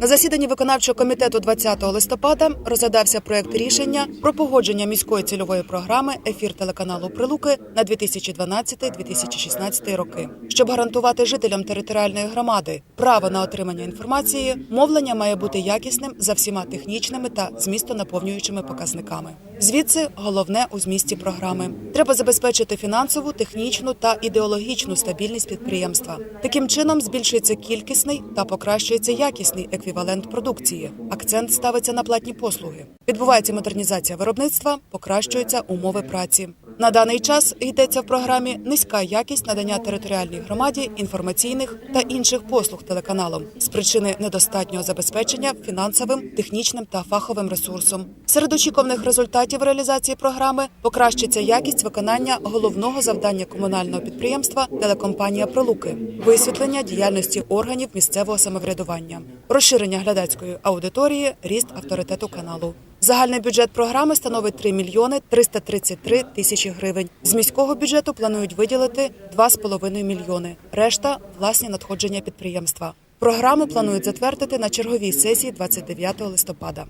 На засіданні виконавчого комітету 20 листопада розглядався проект рішення про погодження міської цільової програми ефір телеканалу Прилуки на 2012-2016 роки. Щоб гарантувати жителям територіальної громади право на отримання інформації, мовлення має бути якісним за всіма технічними та змістонаповнюючими показниками. Звідси головне у змісті програми. Треба забезпечити фінансову, технічну та ідеологічну стабільність підприємства. Таким чином збільшується кількісний та покращується якісний еквівалент продукції. Акцент ставиться на платні послуги. Відбувається модернізація виробництва, покращуються умови праці. На даний час йдеться в програмі низька якість надання територіальній громаді інформаційних та інших послуг телеканалом з причини недостатнього забезпечення фінансовим, технічним та фаховим ресурсом. Серед очікуваних результатів реалізації програми покращиться якість виконання головного завдання комунального підприємства телекомпанія Пролуки, висвітлення діяльності органів місцевого самоврядування, розширення глядацької аудиторії, ріст авторитету каналу. Загальний бюджет програми становить 3 мільйони 333 тисячі гривень. З міського бюджету планують виділити 2,5 мільйони. Решта власні надходження підприємства. Програму планують затвердити на черговій сесії 29 листопада.